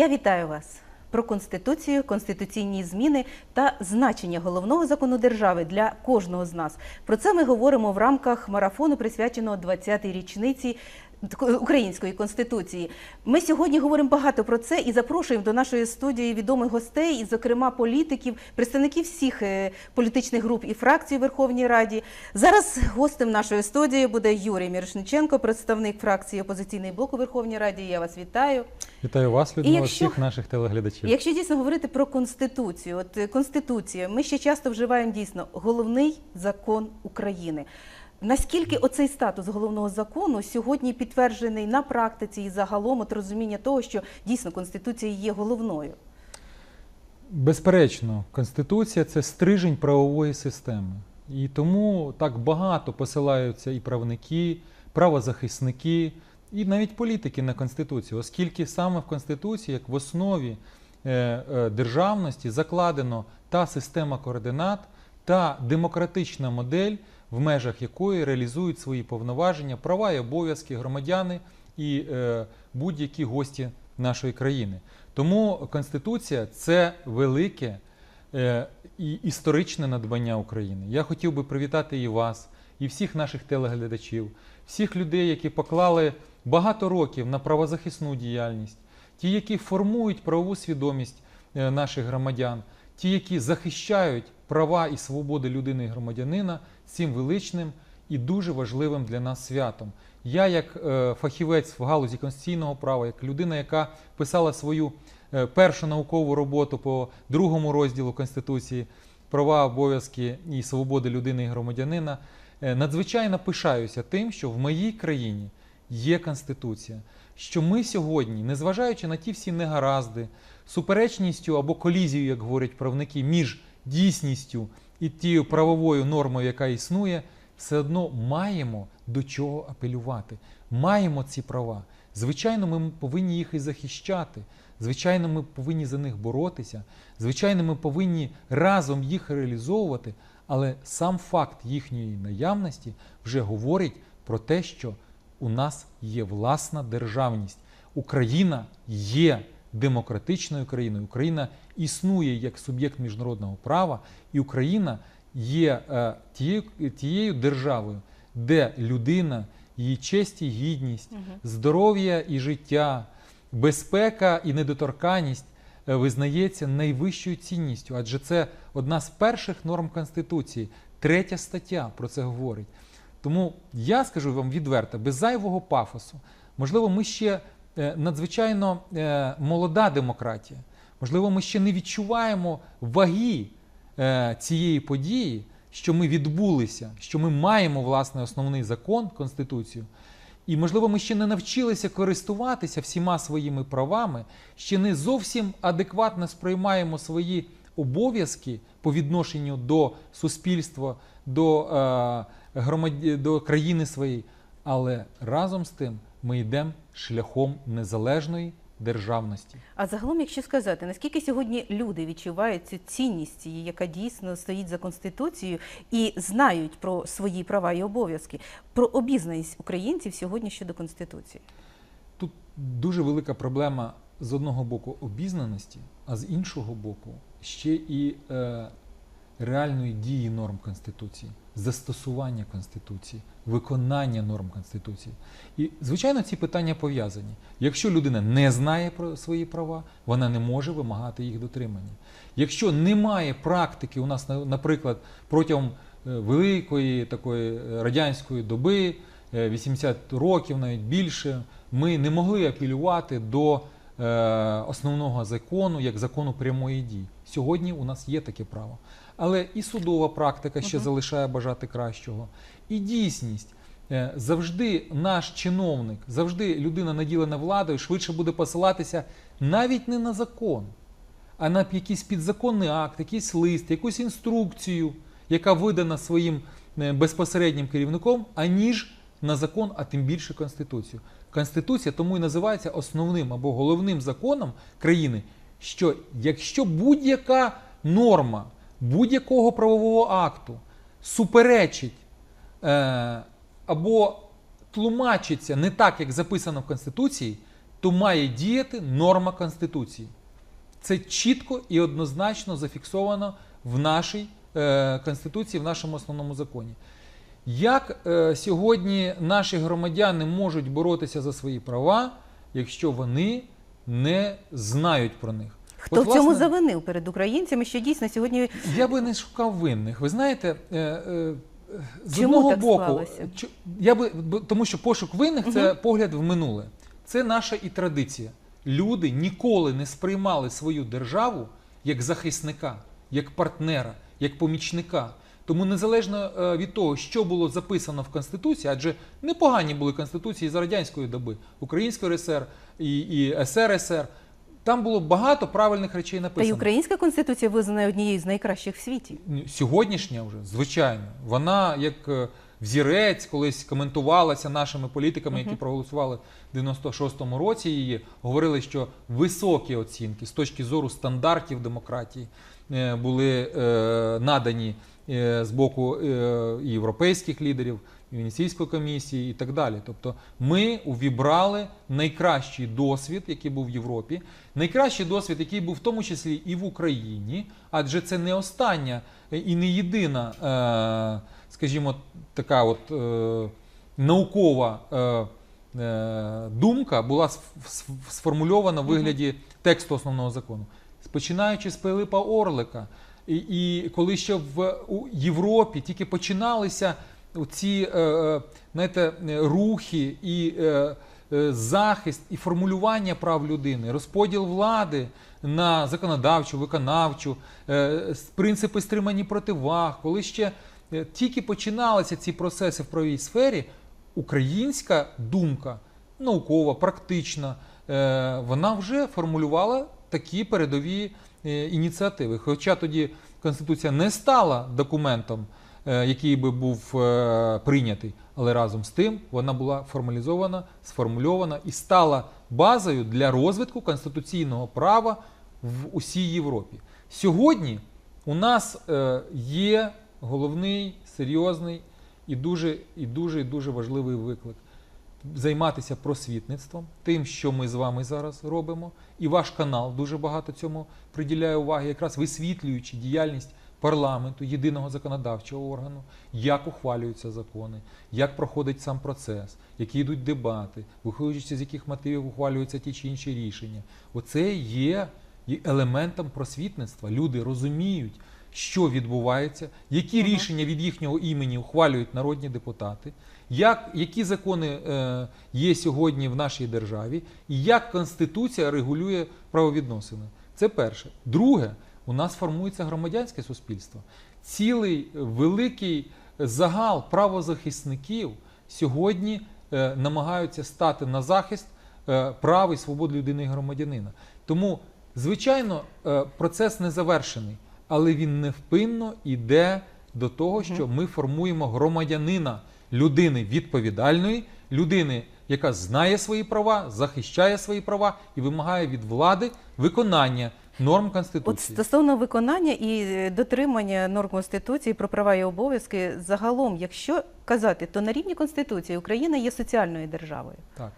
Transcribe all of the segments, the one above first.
Я вітаю вас про конституцію, конституційні зміни та значення головного закону держави для кожного з нас. Про це ми говоримо в рамках марафону, присвяченого 20-й річниці української конституції. Ми сьогодні говоримо багато про це і запрошуємо до нашої студії відомих гостей, і, зокрема, політиків, представників всіх е, політичних груп і фракцій у Верховній Раді. Зараз гостем нашої студії буде Юрій Мірошниченко, представник фракції опозиційний блок у Верховній Раді. Я вас вітаю. Вітаю вас, Людмила, якщо- всіх наших телеглядачів. Якщо дійсно говорити про конституцію, от е, конституція, ми ще часто вживаємо дійсно головний закон України. Наскільки оцей статус головного закону сьогодні підтверджений на практиці і загалом от розуміння того, що дійсно конституція є головною? Безперечно, Конституція це стрижень правової системи. І тому так багато посилаються і правники, правозахисники, і навіть політики на Конституцію, оскільки саме в Конституції, як в основі е, е, державності, закладено та система координат, та демократична модель, в межах якої реалізують свої повноваження, права і обов'язки громадяни і е, будь-які гості нашої країни. Тому Конституція це велике е, і історичне надбання України. Я хотів би привітати і вас, і всіх наших телеглядачів, всіх людей, які поклали багато років на правозахисну діяльність, ті, які формують правову свідомість е, наших громадян, ті, які захищають права і свободи людини і громадянина цим величним і дуже важливим для нас святом. Я, як е, фахівець в галузі конституційного права, як людина, яка писала свою е, першу наукову роботу по другому розділу Конституції права, обов'язки і свободи людини і громадянина, е, надзвичайно пишаюся тим, що в моїй країні є Конституція, що ми сьогодні, незважаючи на ті всі негаразди, суперечністю або колізією, як говорять правники, між дійсністю і тією правовою нормою, яка існує, все одно маємо до чого апелювати. Маємо ці права. Звичайно, ми повинні їх і захищати. Звичайно, ми повинні за них боротися. Звичайно, ми повинні разом їх реалізовувати. Але сам факт їхньої наявності вже говорить про те, що у нас є власна державність. Україна є демократичною країною. Україна існує як суб'єкт міжнародного права, і Україна є е, тією, тією державою, де людина, її честь і гідність, здоров'я і життя, безпека і недоторканність е, визнається найвищою цінністю, адже це одна з перших норм Конституції, третя стаття про це говорить. Тому я скажу вам відверто, без зайвого пафосу, можливо, ми ще надзвичайно е, молода демократія. Можливо, ми ще не відчуваємо ваги е, цієї події, що ми відбулися, що ми маємо власне основний закон, Конституцію. І, можливо, ми ще не навчилися користуватися всіма своїми правами, ще не зовсім адекватно сприймаємо свої обов'язки по відношенню до суспільства, до, е, громад... до країни своєї. Але разом з тим ми йдемо шляхом незалежної державності. А загалом, якщо сказати, наскільки сьогодні люди відчувають цю цінність, яка дійсно стоїть за конституцією, і знають про свої права і обов'язки, про обізнаність українців сьогодні щодо конституції? Тут дуже велика проблема з одного боку обізнаності, а з іншого боку ще і е, реальної дії норм Конституції, застосування Конституції, виконання норм Конституції. І, звичайно, ці питання пов'язані. Якщо людина не знає про свої права, вона не може вимагати їх дотримання. Якщо немає практики, у нас, наприклад, протягом е, великої такої е, радянської доби, е, 80 років, навіть більше, ми не могли апелювати до е, основного закону як закону прямої дії. Сьогодні у нас є таке право. Але і судова практика ще Мгм. залишає бажати кращого, і дійсність. Е, Завжди наш чиновник, завжди людина наділена владою, швидше буде посилатися навіть не на закон, а на якийсь підзаконний акт, якийсь лист, якусь інструкцію, яка видана своїм е, безпосереднім керівником, аніж на закон, а тим більше Конституцію. Конституція тому і називається основним або головним законом країни, що якщо будь-яка норма будь-якого правового акту суперечить е, або тлумачиться не так, як записано в Конституції, то має діяти норма Конституції. Це чітко і однозначно зафіксовано в нашій е, Конституції, в нашому основному законі. Як е, сьогодні наші громадяни можуть боротися за свої права, якщо вони не знають про них? Хто От, в цьому власне, завинив перед українцями, що дійсно сьогодні я би не шукав винних. Ви знаєте, е, е, з Чому одного так боку, склалося? я би, тому що пошук винних це погляд в минуле. Це наша і традиція. Люди ніколи не сприймали свою державу як захисника, як партнера, як помічника. Тому незалежно е, від того, що було записано в Конституції, адже непогані були конституції за радянської доби, Української РСР і, і СРСР. Там було багато правильних речей та й написано. українська конституція визнана однією з найкращих в світі. Сьогоднішня вже, звичайно, вона як е, взірець колись коментувалася нашими політиками, які проголосували в 96-му році її, говорили, що високі оцінки з точки зору стандартів демократії е, були е, надані з боку європейських лідерів, Венеційської комісії і так далі. Тобто ми увібрали найкращий досвід, який був в Європі, найкращий досвід, який був в тому числі і в Україні, адже це не остання е, і не єдина, е, скажімо, така от е, наукова думка була сф- сф- сформульована в вигляді тексту основного закону. Починаючи з Пилипа Орлика, і, і коли ще в у Європі тільки починалися ці е, е, знаєте, е, рухи і захист і формулювання прав людини, розподіл влади на законодавчу, виконавчу, принципи стримані противаг, коли ще тільки починалися ці процеси в правовій сфері, українська думка, наукова, практична, вона вже формулювала такі передові ініціативи. Хоча тоді Конституція не стала документом, який би був е, прийнятий, але разом з тим вона була формалізована, сформульована і стала базою для розвитку конституційного права в усій Європі. Сьогодні у нас е, є головний, серйозний і дуже, і дуже, і дуже важливий виклик займатися просвітництвом, тим, що ми з вами зараз робимо, і ваш канал дуже багато цьому приділяє уваги, якраз висвітлюючи діяльність парламенту, єдиного законодавчого органу, як ухвалюються закони, як проходить сам процес, які йдуть дебати, виходячи з яких мотивів ухвалюються ті чи інші рішення. Оце є елементом просвітництва. Люди розуміють, що відбувається, які рішення від їхнього імені ухвалюють народні депутати, як, які закони е, є сьогодні в нашій державі, і як Конституція регулює правовідносини. Це перше. Друге, у нас формується громадянське суспільство. Цілий великий загал правозахисників сьогодні е, намагаються стати на захист е, прав і свобод людини і громадянина. Тому, звичайно, е, процес не завершений, але він невпинно йде до того, що ми формуємо громадянина, людини відповідальної, людини, яка знає свої права, захищає свої права і вимагає від влади виконання норм От Конституції. стосовно виконання і е, дотримання норм Конституції про права і обов'язки, загалом, якщо казати, то на рівні Конституції Україна є соціальною державою. Так.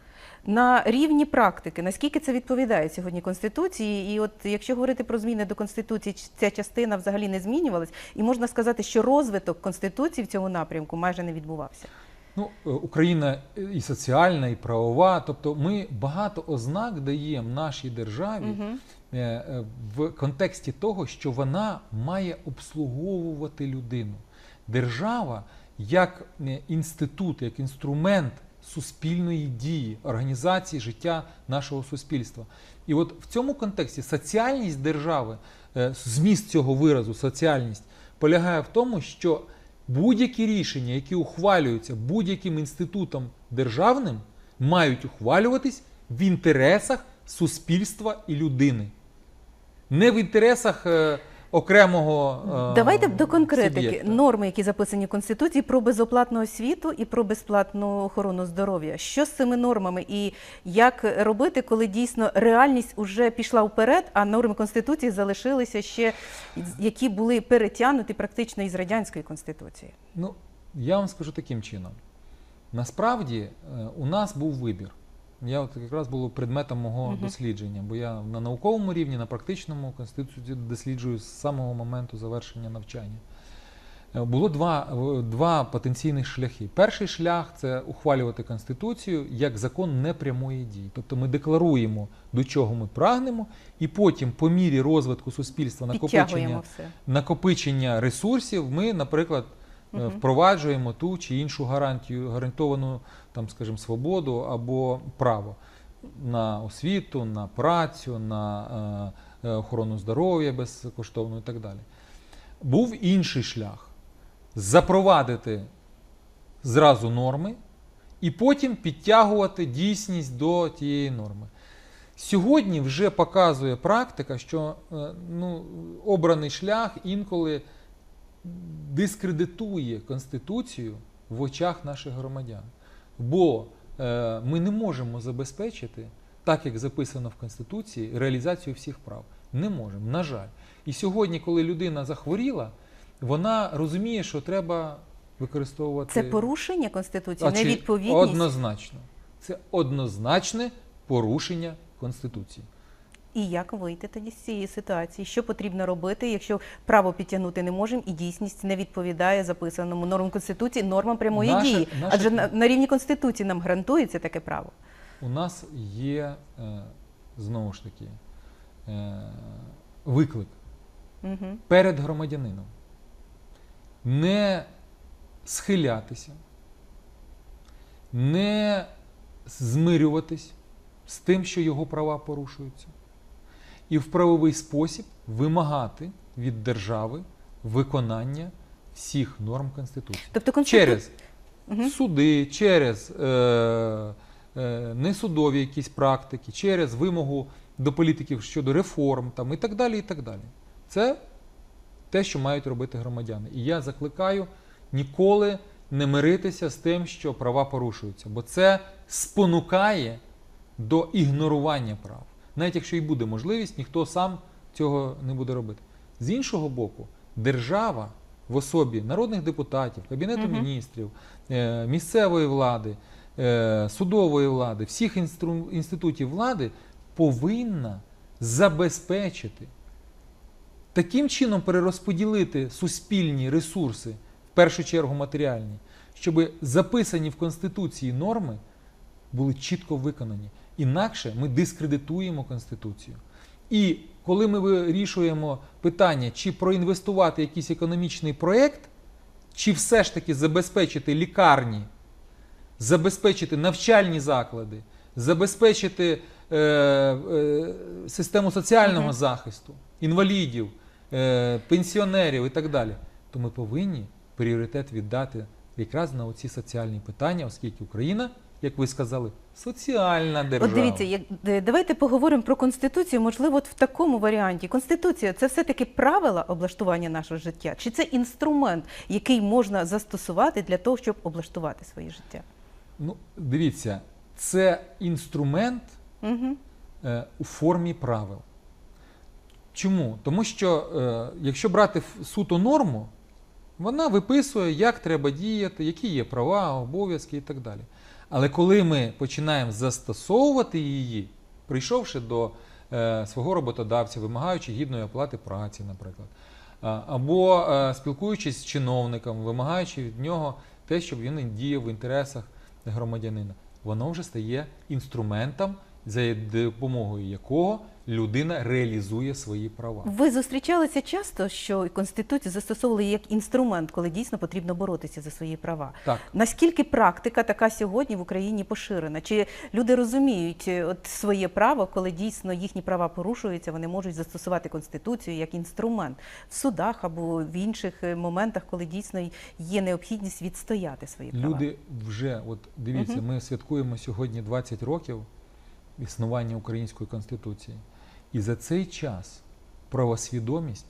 На рівні практики, наскільки це відповідає сьогодні Конституції? І от якщо говорити про зміни до Конституції, ця частина взагалі не змінювалась, і можна сказати, що розвиток Конституції в цьому напрямку майже не відбувався. Ну, е, Україна і соціальна, і правова. Тобто ми багато ознак даємо нашій державі Мгм. Е, е, в контексті того, що вона має обслуговувати людину. Держава як е, інститут, як інструмент суспільної дії, організації життя нашого суспільства. І от в цьому контексті соціальність держави, зміст цього виразу, соціальність, полягає в тому, що будь-які рішення, які ухвалюються будь-яким інститутом державним, мають ухвалюватись в інтересах суспільства і людини. Не в інтересах е, окремого. е, Давайте до конкретики суб'єкта. норми, які записані в Конституції про безоплатну освіту і про безплатну охорону здоров'я. Що з цими нормами і як робити, коли дійсно реальність вже пішла вперед, а норми Конституції залишилися ще, які були перетягнуті практично із радянської конституції? Ну, я вам скажу таким чином. Насправді е, у нас був вибір. Я от якраз було предметом мого Мгм. дослідження, бо я на науковому рівні, на практичному конституцію досліджую з самого моменту завершення навчання. Е, Було два, е, два потенційних шляхи. Перший шлях це ухвалювати конституцію як закон непрямої дії. Тобто ми декларуємо, до чого ми прагнемо, і потім, по мірі розвитку суспільства, накопичення накопичення ресурсів, ми, наприклад, Мгм. впроваджуємо ту чи іншу гарантію, гарантовану, там, скажімо, свободу або право на освіту, на працю, на е, е, охорону здоров'я безкоштовно і так далі. Був інший шлях запровадити зразу норми і потім підтягувати дійсність до тієї норми. Сьогодні вже показує практика, що е, ну, обраний шлях інколи дискредитує Конституцію в очах наших громадян. Бо е, ми не можемо забезпечити, так як записано в Конституції, реалізацію всіх прав. Не можемо, на жаль. І сьогодні, коли людина захворіла, вона розуміє, що треба використовувати Це порушення Конституції, А чи- невідповідність. Однозначно. Це однозначне порушення Конституції. І як вийти тоді з цієї ситуації? Що потрібно робити, якщо право підтягнути не можемо і дійсність не відповідає записаному нормам Конституції, нормам прямої Наше- дії? наше- Адже на, на рівні Конституції нам гарантується таке право. У нас є е, знову ж таки е, виклик Угу. перед громадянином не схилятися, не змирюватись з тим, що його права порушуються, і в правовий спосіб вимагати від держави виконання всіх норм Конституції. Тобто Конституція Через Мгм. суди, через е, е, несудові якісь практики, через вимогу до політиків щодо реформ там, і так далі. і так далі. Це те, що мають робити громадяни. І я закликаю ніколи не миритися з тим, що права порушуються, бо це спонукає до ігнорування прав. Навіть якщо і буде можливість, ніхто сам цього не буде робити. З іншого боку, держава в особі народних депутатів, Кабінету Мгм. міністрів, е, місцевої влади, е, судової влади, всіх інститутів влади повинна забезпечити таким чином перерозподілити суспільні ресурси, в першу чергу матеріальні, щоб записані в Конституції норми були чітко виконані. Інакше ми дискредитуємо Конституцію. І коли ми вирішуємо питання, чи проінвестувати якийсь економічний проєкт, чи все ж таки забезпечити лікарні, забезпечити навчальні заклади, забезпечити е, е, систему соціального Мгм. захисту, інвалідів, е, пенсіонерів і так далі, то ми повинні пріоритет віддати якраз на оці соціальні питання, оскільки Україна, як ви сказали, соціальна держава. От дивіться, як, е, давайте поговоримо про Конституцію, можливо, от в такому варіанті. Конституція це все-таки правила облаштування нашого життя, чи це інструмент, який можна застосувати для того, щоб облаштувати своє життя? Ну, дивіться, це інструмент Угу. е, у формі правил. Чому? Тому що е, якщо брати суто норму, вона виписує, як треба діяти, які є права, обов'язки і так далі. Але коли ми починаємо застосовувати її, прийшовши до е, свого роботодавця, вимагаючи гідної оплати праці, наприклад, або е, спілкуючись з чиновником, вимагаючи від нього те, щоб він діяв в інтересах громадянина, воно вже стає інструментом, за допомогою якого людина реалізує свої права. Ви зустрічалися часто, що Конституцію застосовували як інструмент, коли дійсно потрібно боротися за свої права. Так. Наскільки практика така сьогодні в Україні поширена? Чи люди розуміють е, от своє право, коли дійсно їхні права порушуються, вони можуть застосувати конституцію як інструмент в судах або в інших е, моментах, коли дійсно є необхідність відстояти свої права? Люди вже, от дивіться, Мгм. ми святкуємо сьогодні 20 років існування української конституції. І за цей час правосвідомість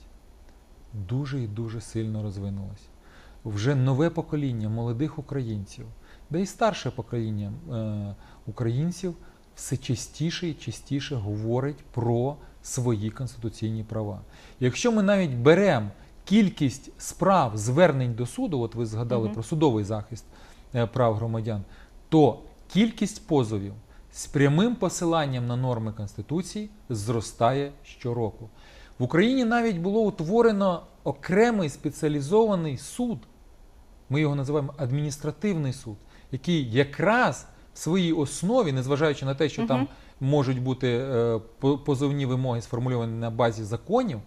дуже і дуже сильно розвинулася. Вже нове покоління молодих українців, да і старше покоління е, українців все частіше і частіше говорить про свої конституційні права. Якщо ми навіть беремо кількість справ звернень до суду, от ви згадали Мгм. про судовий захист е, прав громадян, то кількість позовів з прямим посиланням на норми Конституції зростає щороку. В Україні навіть було утворено окремий спеціалізований суд. Ми його називаємо адміністративний суд, який якраз в своїй основі, незважаючи на те, що там можуть бути е, позовні вимоги сформульовані на базі законів,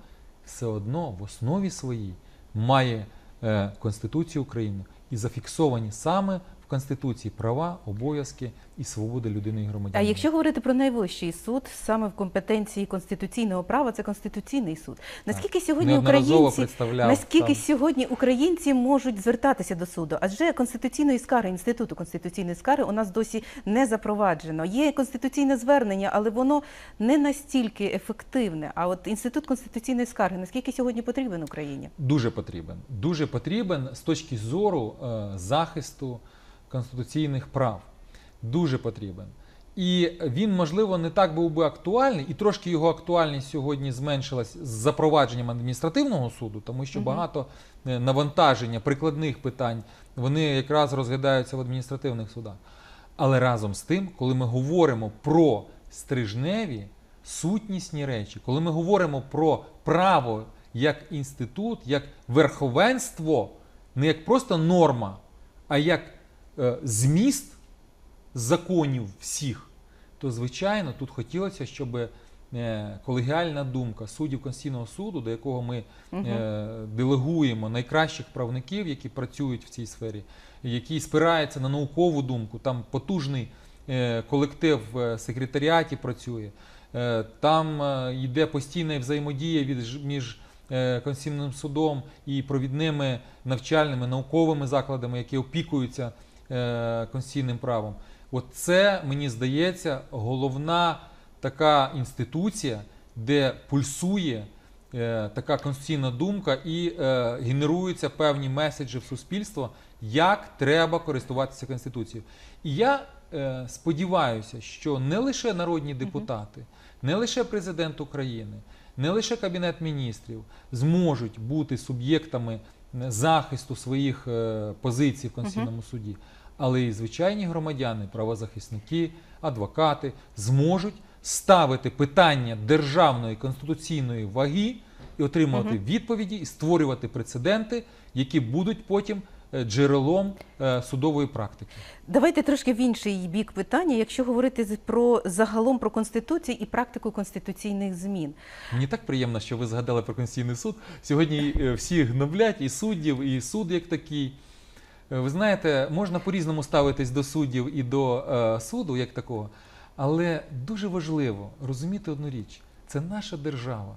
все одно в основі своїй має е, Конституцію України і зафіксовані саме в Конституції права, обов'язки і свободи людини і А якщо говорити про найвищий суд, саме в компетенції конституційного права, це конституційний суд. Наскільки сьогодні українці наскільки сам. сьогодні українці можуть звертатися до суду? Адже конституційної скари, інституту конституційної скари у нас досі не запроваджено. Є конституційне звернення, але воно не настільки ефективне. А от інститут конституційної скарги наскільки сьогодні потрібен Україні? Дуже потрібен. Дуже потрібен з точки зору е, захисту конституційних прав. Дуже потрібен. І він, можливо, не так був би актуальний, і трошки його актуальність сьогодні зменшилась з запровадженням адміністративного суду, тому що багато е, навантаження, прикладних питань, вони якраз розглядаються в адміністративних судах. Але разом з тим, коли ми говоримо про стрижневі сутнісні речі, коли ми говоримо про право як інститут, як верховенство, не як просто норма, а як зміст законів всіх, то звичайно тут хотілося, щоб е, колегіальна думка суддів Конституційного суду, до якого ми е, делегуємо найкращих правників, які працюють в цій сфері, які спираються на наукову думку, там потужний е, колектив в секретаріаті працює, е, там е, йде постійна взаємодія від, між е, Конституційним судом і провідними навчальними науковими закладами, які опікуються е, конституційним правом. От це, мені здається, головна така інституція, де пульсує е, така конституційна думка і е, генеруються певні меседжі в суспільство, як треба користуватися Конституцією. І я е, сподіваюся, що не лише народні депутати, не лише президент України, не лише Кабінет міністрів зможуть бути суб'єктами е, захисту своїх е, позицій в Конституційному суді, але і звичайні громадяни, правозахисники, адвокати зможуть ставити питання державної конституційної ваги і отримувати відповіді і створювати прецеденти, які будуть потім джерелом е, судової практики. Давайте трошки в інший бік питання, якщо говорити про загалом про конституцію і практику конституційних змін. Мені так приємно, що ви згадали про Конституційний суд. Сьогодні е, всі гноблять і суддів, і суд як такий. Е, Ви знаєте, можна по-різному ставитись до суддів і до е, суду як такого, але дуже важливо розуміти одну річ: це наша держава.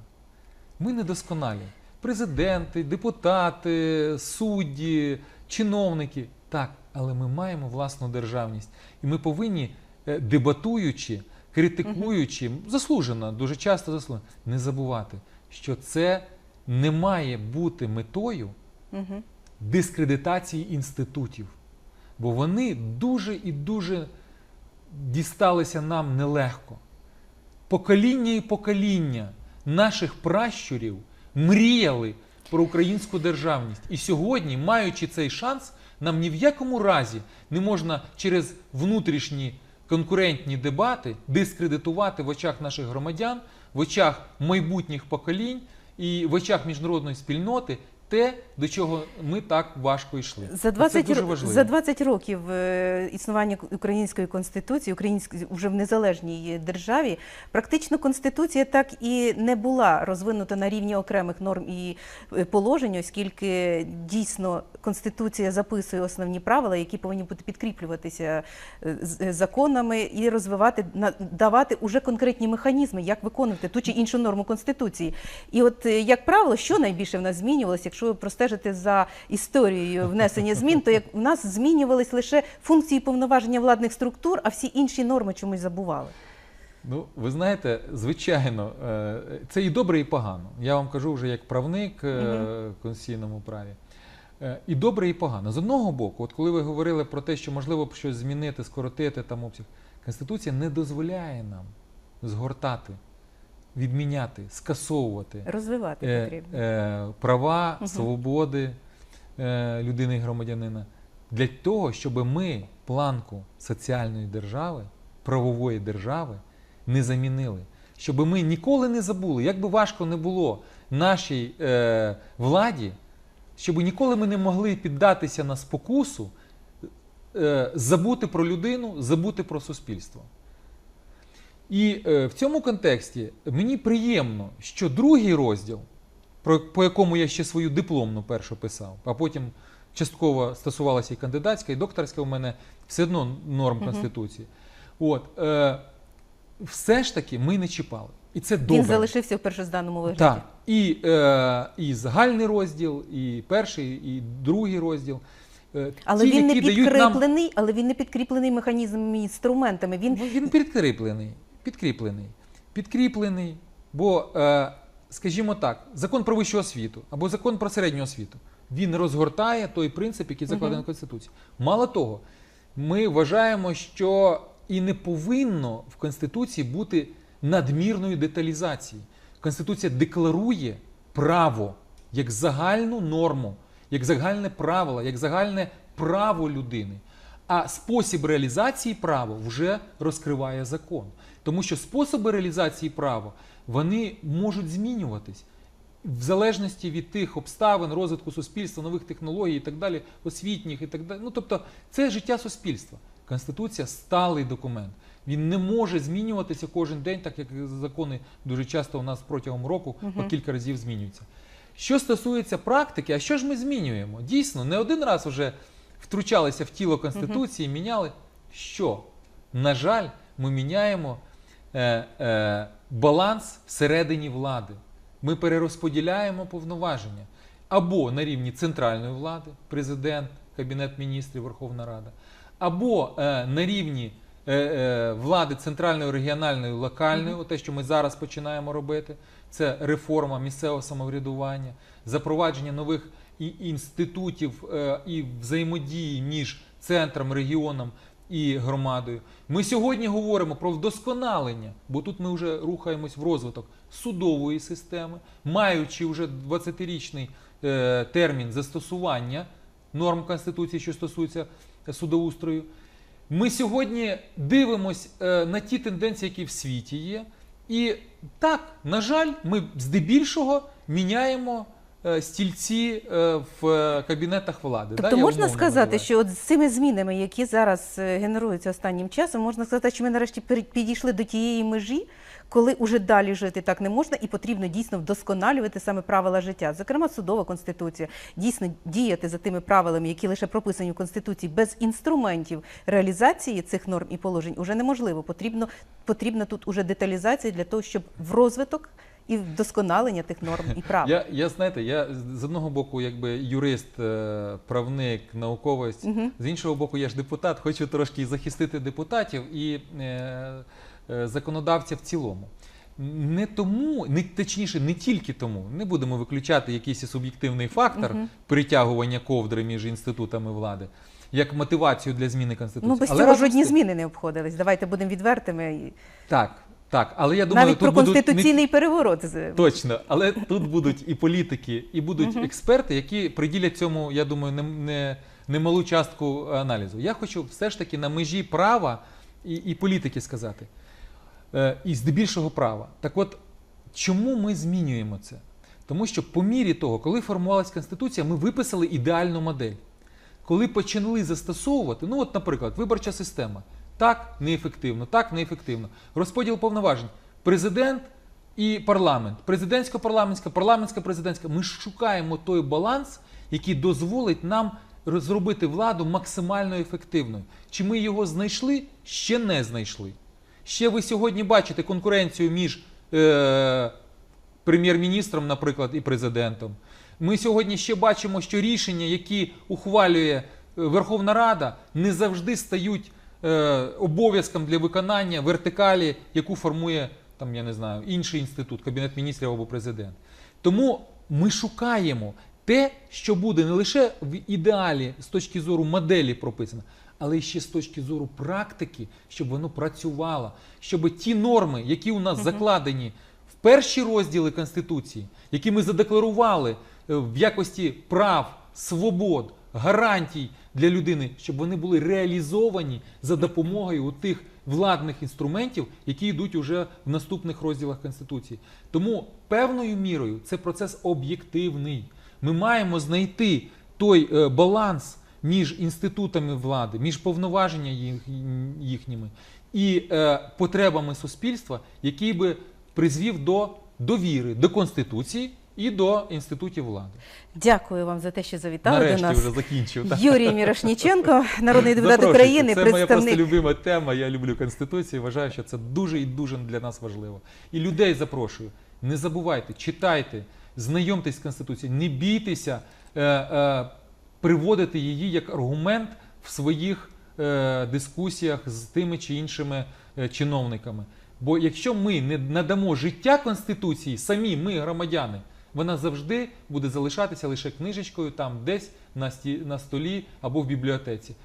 Ми недосконалі. Президенти, депутати, судді, чиновники. Так, але ми маємо власну державність. І ми повинні, е, дебатуючи, критикуючи, заслужено, дуже часто заслужено, не забувати, що це не має бути метою дискредитації інститутів. Бо вони дуже і дуже дісталися нам нелегко. Покоління і покоління наших пращурів мріяли про українську державність. І сьогодні, маючи цей шанс, нам ні в якому разі не можна через внутрішні конкурентні дебати дискредитувати в очах наших громадян, в очах майбутніх поколінь і в очах міжнародної спільноти те, до чого ми так важко йшли. За Це дуже важливо. за 20 років е, існування української конституції, української вже в незалежній державі, практично конституція так і не була розвинута на рівні окремих норм і е, положень, оскільки дійсно конституція записує основні правила, які повинні бути підкріплюватися е, законами і розвивати давати уже конкретні механізми, як виконувати ту чи іншу норму конституції. І от як правило, що найбільше в нас змінювалося, якщо ви простежите за історією внесення змін, то як в нас змінювались лише функції повноваження владних структур, а всі інші норми чомусь забували. Ну, ви знаєте, звичайно, е, це і добре, і погано. Я вам кажу вже як правник е, в конституційному праві. Е, І добре, і погано. З одного боку, от коли ви говорили про те, що можливо б щось змінити, скоротити там обсяг, Конституція не дозволяє нам згортати, відміняти, скасовувати Розвивати е, потрібно. е, права, Мгм. свободи е, людини і громадянина для того, щоб ми планку соціальної держави правової держави не замінили. Щоб ми ніколи не забули, як би важко не було нашій е, владі, щоб ніколи ми не могли піддатися на спокусу, е, забути про людину, забути про суспільство. І е, в цьому контексті мені приємно, що другий розділ, про, по якому я ще свою дипломну першу писав, а потім частково стосувалася і кандидатська, і докторська у мене все одно норм. Конституції. От, е, все ж таки ми не чіпали. І це добре. Він залишився в першозданому вигляді. Так. І, е, і загальний розділ, і перший, і другий розділ. Е, Але ті, він не дають нам- підкріплений, але він не підкріплений механізмами і інструментами. Він Ну, Він підкріплений. Підкріплений. Підкріплений. Бо, е, скажімо так, закон про вищу освіту або закон про середню освіту він розгортає той принцип, який закладений в Конституції. Мало того, ми вважаємо, що і не повинно в Конституції бути надмірної деталізації. Конституція декларує право як загальну норму, як загальне правило, як загальне право людини. А спосіб реалізації права вже розкриває закон. Тому що способи реалізації права вони можуть змінюватись в залежності від тих обставин, розвитку суспільства, нових технологій і так далі, освітніх і так далі. Ну тобто, це життя суспільства. Конституція сталий документ. Він не може змінюватися кожен день, так як закони дуже часто у нас протягом року по кілька разів змінюються. Що стосується практики, а що ж ми змінюємо? Дійсно, не один раз вже втручалися в тіло Конституції, міняли. Що? На жаль, ми міняємо е, е, баланс всередині влади. Ми перерозподіляємо повноваження. Або на рівні центральної влади, президент, Кабінет міністрів, Верховна Рада, або е, на рівні е, е, влади центральної, регіональної, локальної, те, що ми зараз починаємо робити, це реформа місцевого самоврядування, запровадження нових і- інститутів е, і взаємодії між центром, регіоном і громадою. Ми сьогодні говоримо про вдосконалення, бо тут ми вже рухаємось в розвиток судової системи, маючи вже 20-річний е, термін застосування норм Конституції, що стосується судоустрою. Ми сьогодні дивимось е, на ті тенденції, які в світі є. І так, на жаль, ми здебільшого міняємо стільці е, в е, кабінетах влади. Тобто да, можна сказати, називаю. що от з цими змінами, які зараз е, генеруються останнім часом, можна сказати, що ми нарешті підійшли до тієї межі, коли уже далі жити так не можна, і потрібно дійсно вдосконалювати саме правила життя, зокрема судова конституція, дійсно діяти за тими правилами, які лише прописані в конституції, без інструментів реалізації цих норм і положень уже неможливо. Потрібно потрібна тут уже деталізація для того, щоб в розвиток і вдосконалення тих норм і прав. Я, я знаєте, я з одного боку, якби юрист, е, правник, науковець, Мгм. з іншого боку, я ж депутат, хочу трошки захистити депутатів і е, е, законодавця в цілому. Не тому, не точніше, не тільки тому, не будемо виключати якийсь суб'єктивний фактор Мгм. притягування ковдри між інститутами влади, як мотивацію для зміни конституції. Ну без Але цього жодні зміни не обходились. Давайте будемо відвертими. Так, так, але я думаю, Навіть тут про будуть конституційний переворот. Точно, але тут будуть і політики, і будуть експерти, які приділять цьому, я думаю, не, не, немалу частку аналізу. Я хочу все ж таки на межі права і, і політики сказати. Е, і здебільшого права. Так от, чому ми змінюємо це? Тому що по мірі того, коли формувалась Конституція, ми виписали ідеальну модель. Коли почали застосовувати, ну от, наприклад, виборча система. Так, неефективно, так, неефективно. Розподіл повноважень. Президент і парламент. Президентсько-парламентська, парламентська-президентська. Ми шукаємо той баланс, який дозволить нам зробити владу максимально ефективною. Чи ми його знайшли? Ще не знайшли. Ще ви сьогодні бачите конкуренцію між е, прем'єр-міністром, наприклад, і президентом. Ми сьогодні ще бачимо, що рішення, які ухвалює е, Верховна Рада, не завжди стають е, обов'язком для виконання вертикалі, яку формує там, я не знаю, інший інститут, Кабінет міністрів або президент. Тому ми шукаємо те, що буде не лише в ідеалі з точки зору моделі прописано, але й ще з точки зору практики, щоб воно працювало, щоб ті норми, які у нас закладені в перші розділи Конституції, які ми задекларували е, в якості прав, свобод, гарантій для людини, щоб вони були реалізовані за допомогою тих владних інструментів, які йдуть уже в наступних розділах Конституції. Тому певною мірою це процес об'єктивний. Ми маємо знайти той е, баланс між інститутами влади, між повноваженнями їхніми і е, потребами суспільства, який би призвів до довіри до Конституції і до інститутів влади. Дякую вам за те, що завітали Нарешті до нас. вже закінчив. так? Юрій Мірошніченко, народний депутат України, Це моя просто любима тема. Я люблю Конституцію. Вважаю, що це дуже і дуже для нас важливо. І людей запрошую. Не забувайте, читайте, знайомтесь з Конституцією, не бійтеся е, е, приводити її як аргумент в своїх е, дискусіях з тими чи іншими е, чиновниками. Бо якщо ми не надамо життя Конституції, самі ми, громадяни, вона завжди буде залишатися лише книжечкою там десь на, сті, на столі або в бібліотеці.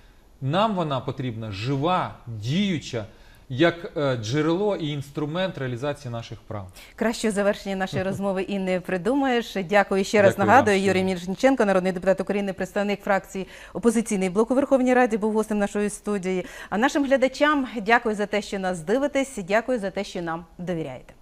Нам вона потрібна жива, діюча, як е, джерело і інструмент реалізації наших прав. Кращого завершення нашої розмови і не придумаєш. Дякую ще раз. Дякую Нагадую, вам. Юрій Мірошніченко, народний депутат України, представник фракції опозиційний блок у Верховній Раді, був гостем нашої студії. А нашим глядачам дякую за те, що нас дивитесь. Дякую за те, що нам довіряєте.